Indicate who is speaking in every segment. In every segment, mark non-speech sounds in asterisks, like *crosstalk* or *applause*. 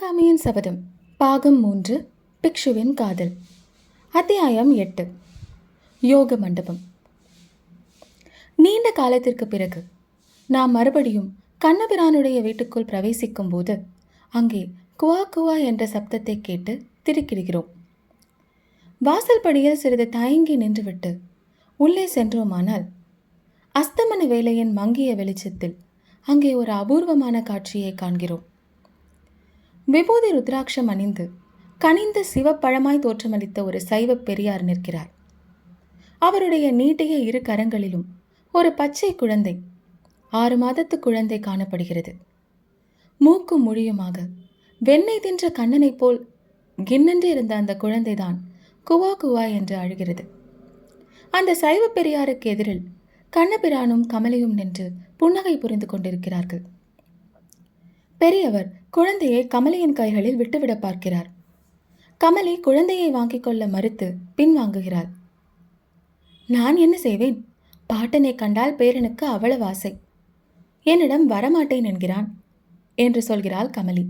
Speaker 1: காமியின் சபதம். பாகம் மூன்று பிக்ஷுவின் காதல். அத்தியாயம் எட்டு யோக மண்டபம். நீண்ட காலத்திற்கு பிறகு நாம் மறுபடியும் கண்ணபிரானுடைய வீட்டுக்குள் பிரவேசிக்கும் போது அங்கே குவா குவா என்ற சப்தத்தை கேட்டு திருக்கிடுகிறோம் வாசல்படியில் சிறிது தயங்கி நின்றுவிட்டு உள்ளே சென்றோமானால் அஸ்தமன வேலையின் மங்கிய வெளிச்சத்தில் அங்கே ஒரு அபூர்வமான காட்சியை காண்கிறோம். விபூதி ருத்ராட்சம் அணிந்து கனிந்த சிவப்பழமாய் தோற்றமளித்த ஒரு சைவ பெரியார் நிற்கிறார். அவருடைய நீட்டிய இரு கரங்களிலும் ஒரு பச்சை குழந்தை ஆறு மாதத்து குழந்தை காணப்படுகிறது. மூக்கும் மொழியுமாக வெண்ணெய் தின்ற கண்ணனைப் போல் கிண்ணென்று இருந்த அந்த குழந்தைதான் குவா குவா என்று அழுகிறது. அந்த சைவ பெரியாருக்கு எதிரில் கண்ணபிரானும் கமலையும் நின்று புன்னகை புரிந்து கொண்டிருக்கிறார்கள். பெரியவர் குழந்தையை கமலியின் கைகளில் விட்டுவிட பார்க்கிறார். கமலி குழந்தையை வாங்கிக் கொள்ள மறுத்து பின்வாங்குகிறாள். நான் என்ன செய்வேன்? பாட்டனை கண்டால் பேரனுக்கு அவ்வளவு ஆசை. என்னிடம் வரமாட்டேன் என்கிறான் என்று சொல்கிறாள் கமலி.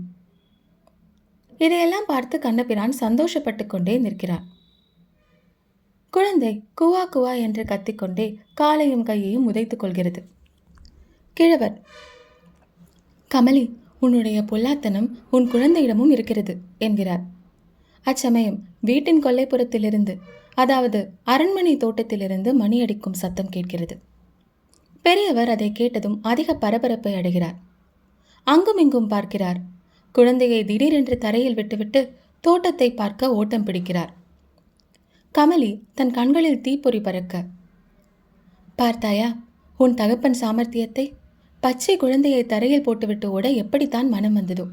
Speaker 1: இதையெல்லாம் பார்த்து கண்ணபிரான் சந்தோஷப்பட்டு கொண்டே நிற்கிறார். குழந்தை குவா குவா என்று கத்திக்கொண்டே காலையும் கையையும் உதைத்துக் கொள்கிறது. கிழவர் கமலி உன்னுடைய பொல்லாத்தனம் உன் குழந்தையிடமும் இருக்கிறது என்கிறார். அச்சமயம் வீட்டின் கொல்லைப்புறத்திலிருந்து அதாவது அரண்மனை தோட்டத்திலிருந்து மணி அடிக்கும் சத்தம் கேட்கிறது. பெரியவர் அதை கேட்டதும் அதிக பரபரப்பை அடைகிறார். அங்கும் இங்கும் பார்க்கிறார். குழந்தையை திடீரென்று தரையில் விட்டுவிட்டு தோட்டத்தை பார்க்க ஓட்டம் பிடிக்கிறார். கமலி தன் கண்களில் தீப்பொறி பறக்க பார்த்தாயா உன் தகப்பன் சாமர்த்தியத்தை? பச்சை குழந்தையை தரையில் போட்டுவிட்டு ஓட எப்படித்தான் மனம் வந்ததோ?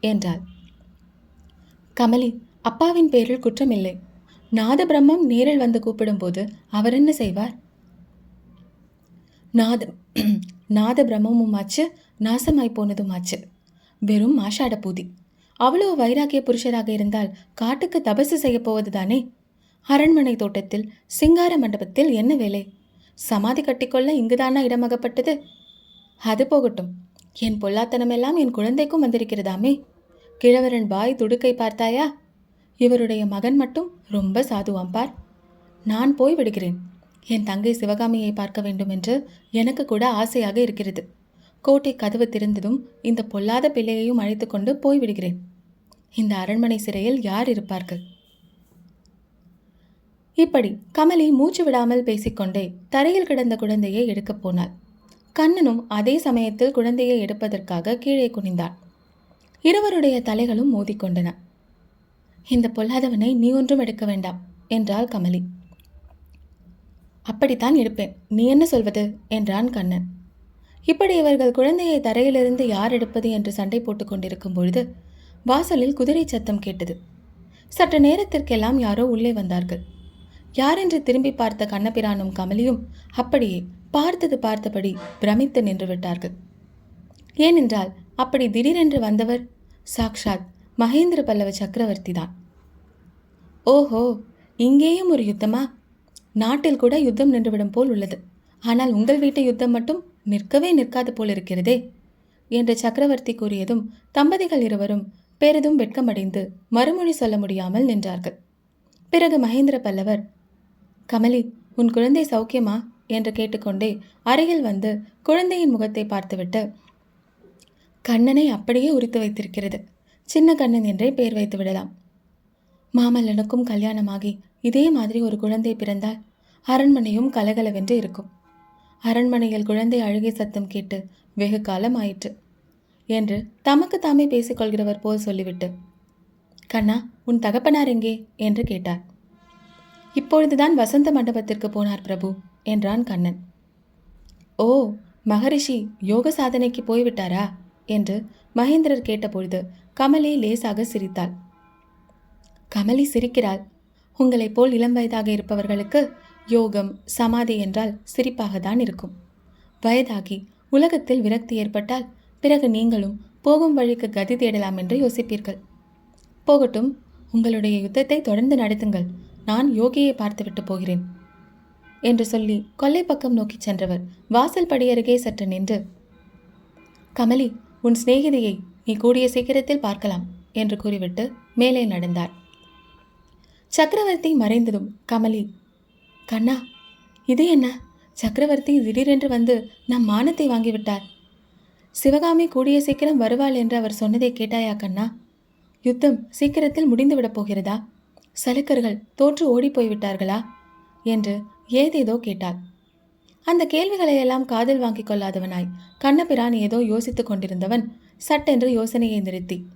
Speaker 1: என்றாள். கமலி அப்பாவின் பேரில் குற்றமில்லை. நாத பிரம்மம் நேரில் வந்து கூப்பிடும்போது அவர் என்ன செய்வார்? நாத *clears throat* நாத பிரம்மமும் ஆச்சு நாசமாய் போனதும் ஆச்சு. வெறும் மாஷாட பூதி. அவ்வளோ வைராக்கிய புருஷராக இருந்தால் காட்டுக்கு தபசு செய்யப்போவது தானே அரண்மனை தோட்டத்தில் சிங்கார மண்டபத்தில் என்ன வேலை? சமாதி கட்டிக்கொள்ள இங்குதானா இடமகப்பட்டது? அது போகட்டும். என் பொல்லாத்தனமெல்லாம் என் குழந்தைக்கும் வந்திருக்கிறதாமே. கிழவரன் பாய் துடுக்கை பார்த்தாயா? இவருடைய மகன் மட்டும் ரொம்ப சாதுவாம் பார். நான் போய் விடுகிறேன். என் தங்கை சிவகாமியை பார்க்க வேண்டும் என்று எனக்கு கூட ஆசையாக இருக்கிறது. கோட்டை கதவு திறந்ததும் இந்த பொல்லாத பிள்ளையையும் அழைத்து கொண்டு போய் விடுகிறேன். இந்த அரண்மனை சிறையில் யார் இருப்பார்கள்? இப்படி கமலி மூச்சு விடாமல் பேசிக்கொண்டே தரையில் கிடந்த குழந்தையை எடுக்கப் போனாள். கண்ணனும் அதே சமயத்தில் குழந்தையை எடுப்பதற்காக கீழே குனிந்தான் இருவருடைய தலைகளும் மோதிக்கொண்டன. இந்த பொல்லாதவனை நீ ஒன்றும் எடுக்க வேண்டாம் என்றாள் கமலி. அப்படித்தான் எடுப்பேன். நீ என்ன சொல்வது? என்றான் கண்ணன். இப்படி இவர்கள் குழந்தையை தரையிலிருந்து யார் எடுப்பது? என்று சண்டை போட்டுக் கொண்டிருக்கும் பொழுது வாசலில் குதிரை சத்தம் கேட்டது. சற்று நேரத்திற்கெல்லாம் யாரோ உள்ளே வந்தார்கள். யாரென்று திரும்பி பார்த்த கண்ணபிரானும் கமலியும் அப்படியே பார்த்தது பார்த்தபடி பிரமித்து நின்று விட்டார்கள். ஏனென்றால் அப்படி திடீரென்று வந்தவர் சாக்ஷாத் மகேந்திர பல்லவ சக்கரவர்த்தி தான். ஓஹோ இங்கேயும் ஒரு யுத்தமா? நாட்டில் கூட யுத்தம் நின்றுவிடும் போல் உள்ளது. ஆனால் உங்கள் வீட்டு யுத்தம் மட்டும் நிற்கவே நிற்காது போல் இருக்கிறதே என்று சக்கரவர்த்தி கூறியதும் தம்பதிகள் இருவரும் பெரிதும் வெட்கமடைந்து மறுமொழி சொல்ல முடியாமல் நின்றார்கள். பிறகு மகேந்திர பல்லவர் கமலி உன் குழந்தை சௌக்கியமா? என்று கேட்டுக்கொண்டே அருகில் வந்து குழந்தையின் முகத்தை பார்த்துவிட்டு கண்ணனை அப்படியே உரித்து வைத்திருக்கிறது. சின்ன கண்ணன் என்றே பெயர் வைத்து விடலாம். மாமல்லனுக்கும் கல்யாணமாகி இதே மாதிரி ஒரு குழந்தை பிறந்தால் அரண்மனையும் கலகலவென்று இருக்கும். அரண்மனையில் குழந்தை அழுகை சத்தம் கேட்டு வெகு காலம் ஆயிற்று என்று தமக்கு தாமே பேசிக்கொள்கிறவர் போல் சொல்லிவிட்டு கண்ணா உன் தகப்பனார் எங்கே? என்று கேட்டார். இப்பொழுதுதான் வசந்த மண்டபத்திற்கு போனார் பிரபு என்றான் கண்ணன். ஓ மகரிஷி யோக சாதனைக்கு போய்விட்டாரா? என்று மகேந்திரர் கேட்டபொழுது கமலி லேசாக சிரித்தாள். கமலி சிரிக்கிறாள். உங்களைப் போல் இளம் வயதாக இருப்பவர்களுக்கு யோகம் சமாதி என்றால் சிரிப்பாக தான் இருக்கும். வயதாகி உலகத்தில் விரக்தி ஏற்பட்டால் பிறகு நீங்களும் போகும் வழிக்கு கதி தேடலாம் என்று யோசிப்பீர்கள். போகட்டும் உங்களுடைய யுத்தத்தை தொடர்ந்து நடத்துங்கள். நான் யோகியை பார்த்துவிட்டு போகிறேன் என்று சொல்லி கொல்லை பக்கம் நோக்கிச் சென்றவர் வாசல் படியருகே சற்று நின்று கமலி உன் சிநேகிதியை நீ கூடிய சீக்கிரத்தில் பார்க்கலாம் என்று கூறிவிட்டு மேலே நடந்தார். சக்கரவர்த்தி மறைந்ததும் கமலி கண்ணா இது என்ன? சக்கரவர்த்தி திடீரென்று வந்து நம் மானத்தை வாங்கிவிட்டார். சிவகாமி கூடிய சீக்கிரம் வருவாள் என்று அவர் சொன்னதை கேட்டாயா கண்ணா? யுத்தம் சீக்கிரத்தில் முடிந்துவிடப் போகிறதா? சலுக்கர்கள் தோற்று ஓடிப் போய்விட்டார்களா என்று ஏதேதோ கேட்டாள். அந்த கேள்விகளையெல்லாம் காதில் வாங்கிக் கொள்ளாதவனாய் கண்ணபிரான் ஏதோ யோசித்துக் கொண்டிருந்தவன் சட்டென்று யோசனையை நிறுத்தி.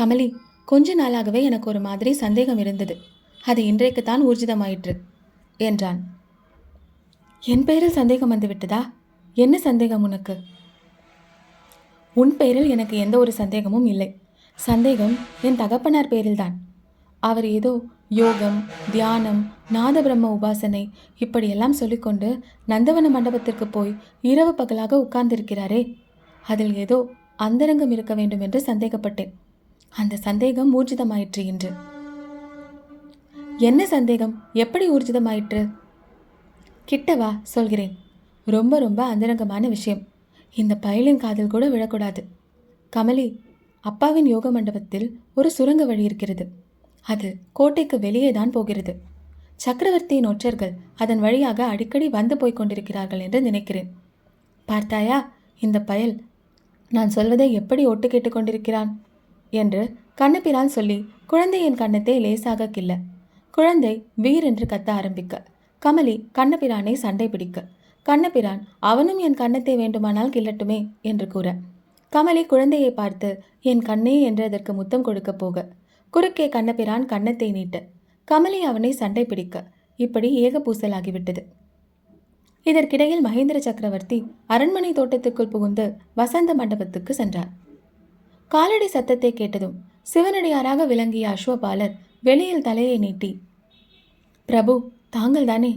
Speaker 1: கமலி கொஞ்ச நாளாகவே எனக்கு ஒரு மாதிரி சந்தேகம் இருந்தது. அது இன்றைக்குத்தான் ஊர்ஜிதமாயிற்று என்றான். என் பெயரில் சந்தேகம் வந்துவிட்டதா என்ன சந்தேகம் உனக்கு? உன் பெயரில் எனக்கு எந்த ஒரு சந்தேகமும் இல்லை. சந்தேகம் என் தகப்பனார் பேரில்தான். அவர் ஏதோ யோகம் தியானம் நாத பிரம்ம உபாசனை இப்படியெல்லாம் சொல்லிக்கொண்டு நந்தவன மண்டபத்திற்கு போய் இரவு பகலாக உட்கார்ந்திருக்கிறாரே. அதில் ஏதோ அந்தரங்கம் இருக்க வேண்டும் என்று சந்தேகப்பட்டேன். அந்த சந்தேகம் ஊர்ஜிதமாயிற்று என்று என்ன சந்தேகம்? எப்படி ஊர்ஜிதமாயிற்று? கிட்டவா சொல்கிறேன். ரொம்ப ரொம்ப அந்தரங்கமான விஷயம். இந்த பயலின் காதில் கூட விழக்கூடாது. கமலி அப்பாவின் யோக மண்டபத்தில் ஒரு சுரங்க வழி இருக்கிறது. அது கோட்டைக்கு வெளியே தான் போகிறது. சக்கரவர்த்தியின் ஒற்றர்கள் அதன் வழியாக அடிக்கடி வந்து போய்க் கொண்டிருக்கிறார்கள் என்று நினைக்கிறேன். பார்த்தாயா இந்த பயல்? நான் சொல்வதை எப்படி ஒட்டு கேட்டுக்கொண்டிருக்கிறான் என்று கண்ணபிரான் சொல்லி குழந்தையின் கண்ணத்தை லேசாக கில்ல குழந்தை வீரென்று கத்த ஆரம்பிக்க. கமலி கண்ணபிரானை சண்டை பிடிக்க. கண்ணபிரான் அவனும் என் கன்னத்தை வேண்டுமானால் கில்லட்டுமே என்று கூற. கமலி குழந்தையை பார்த்து என் கண்ணே என்று அதற்கு முத்தம் கொடுக்க போக. குறுக்கே கண்ணபிரான் கன்னத்தை நீட்ட. கமலி அவனை சண்டை பிடிக்க. இப்படி ஏக பூசலாகிவிட்டது இதற்கிடையில் மகேந்திர சக்கரவர்த்தி அரண்மனை தோட்டத்துக்குள் புகுந்து வசந்த மண்டபத்துக்கு சென்றார். காலடி சத்தத்தை கேட்டதும் சிவனடியாராக விளங்கிய அஸ்வபாலர் வெளியில் தலையை நீட்டி பிரபு தாங்கள் தானே?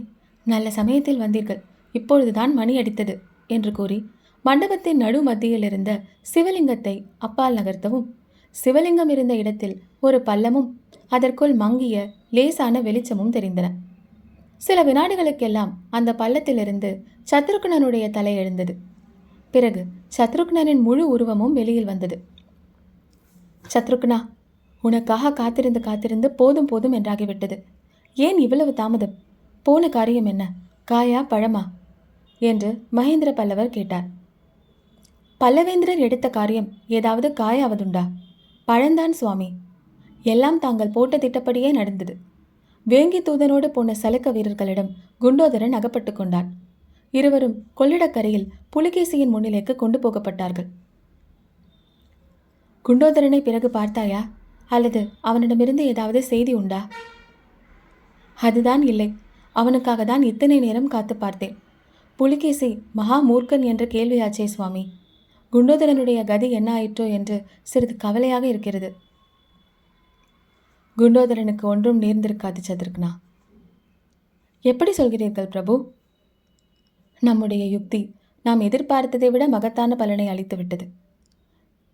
Speaker 1: நல்ல சமயத்தில் வந்தீர்கள். இப்பொழுதுதான் மணி அடித்தது என்று கூறி மண்டபத்தின் நடு மத்தியில் இருந்த சிவலிங்கத்தை அப்பால் நகர்த்தவும் சிவலிங்கம் இருந்த இடத்தில் ஒரு பள்ளமும் அதற்குள் மங்கிய லேசான வெளிச்சமும் தெரிந்தன. சில வினாடிகளுக்கெல்லாம் அந்த பள்ளத்திலிருந்து சத்ருக்னனுடைய தலை எழுந்தது. பிறகு சத்ருக்னனின் முழு உருவமும் வெளியில் வந்தது. சத்ருக்னா உனக்காக காத்திருந்து காத்திருந்து போதும் போதும் என்றாகிவிட்டது. ஏன் இவ்வளவு தாமதம்? போன காரியம் என்ன? காயா பழமா? என்று மகேந்திர பல்லவர் கேட்டார். பல்லவேந்திரர் எடுத்த காரியம் ஏதாவது காயாவதுண்டா? பழந்தான் சுவாமி. எல்லாம் தாங்கள் போட்ட திட்டப்படியே நடந்தது. வேங்கி தூதனோடு போன சலுக்க வீரர்களிடம் குண்டோதரன் அகப்பட்டு கொண்டான். இருவரும் கொள்ளிடக்கரையில் புலிகேசியின் முன்னிலைக்கு கொண்டு போகப்பட்டார்கள். குண்டோதரனை பிறகு பார்த்தாயா? அல்லது அவனிடமிருந்து ஏதாவது செய்தி உண்டா? அதுதான் இல்லை. அவனுக்காக தான் இத்தனை நேரம் காத்து பார்த்தேன். புலிகேசி மகா மூர்க்கன் என்ற கேள்வியாச்சே சுவாமி. குண்டோதரனுடைய கதி என்ன ஆயிற்றோ என்று சிறிது கவலையாக இருக்கிறது. குண்டோதரனுக்கு ஒன்றும் நேர்ந்திருக்காது சதுர்க்னா. எப்படி சொல்கிறீர்கள் பிரபு? நம்முடைய யுக்தி நாம் எதிர்பார்த்ததை விட மகத்தான பலனை அளித்துவிட்டது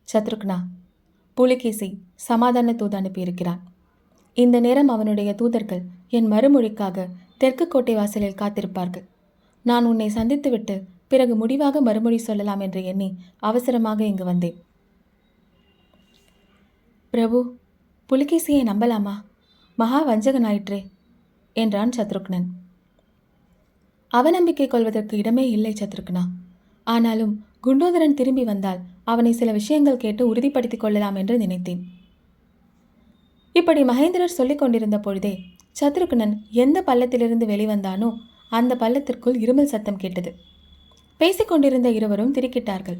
Speaker 1: சத்ருக்னா புலிகேசி சமாதான தூது அனுப்பியிருக்கிறான் இந்த நேரம் அவனுடைய தூதர்கள் என் மறுமொழிக்காக தெற்கு கோட்டை வாசலில் காத்திருப்பார்கள். நான் உன்னை சந்தித்துவிட்டு பிறகு முடிவாக மறுமொழி சொல்லலாம் என்று எண்ணி அவசரமாக இங்கு வந்தேன். பிரபு புலிகேசியை நம்பலாமா? மகா வஞ்சகனாயிற்றே என்றான் சத்ருக்னன். அவநம்பிக்கை கொள்வதற்கு இடமே இல்லை சத்ருக்னா. ஆனாலும் குண்டோதரன் திரும்பி வந்தால் அவனை சில விஷயங்கள் கேட்டு உறுதிப்படுத்திக் கொள்ளலாம் என்று நினைத்தேன். இப்படி மகேந்திரர் சொல்லிக் கொண்டிருந்த பொழுதே சத்ருக்னன் எந்த பள்ளத்திலிருந்து வெளிவந்தானோ அந்த பள்ளத்திற்குள் இருமல் சத்தம் கேட்டது. பேசிக்கொண்டிருந்த இருவரும் திரிக்கிட்டார்கள்.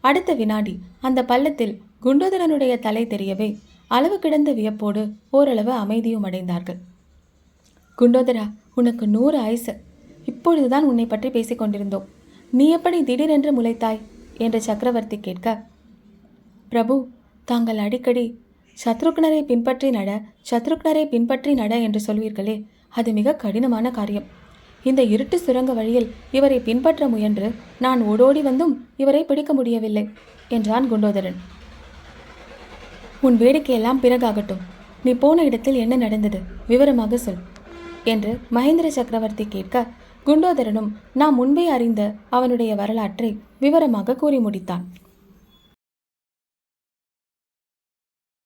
Speaker 1: அடுத்த வினாடி அந்த பள்ளத்தில் குண்டோதரனுடைய தலை தெரியவே அளவு கிடந்த வியப்போடு ஓரளவு அமைதியும் அடைந்தார்கள். குண்டோதரா உனக்கு நூறு ஆயுசு. இப்பொழுதுதான் உன்னை பற்றி பேசிக் கொண்டிருந்தோம் நீ எப்படி திடீரென்று முளைத்தாய்? என்று சக்கரவர்த்தி கேட்க பிரபு தாங்கள் அடிக்கடி சத்ருக்னரை பின்பற்றி நட சத்ருக்னரை பின்பற்றி நட என்று சொல்வீர்களே. அது மிக கடினமான காரியம். இந்த இருட்டு சுரங்க வழியில் இவரை பின்பற்ற முயன்று நான் ஓடோடி வந்தும் இவரை பிடிக்க முடியவில்லை என்றான் குண்டோதரன். உன் வேடிக்கையெல்லாம் பிறகாகட்டும். நீ போன இடத்தில் என்ன நடந்தது? விவரமாக சொல் என்று மகேந்திர சக்கரவர்த்தி கேட்க குண்டோதரனும் நாம் முன்பே அறிந்த அவனுடைய வரலாற்றை விவரமாக கூறி முடித்தான்.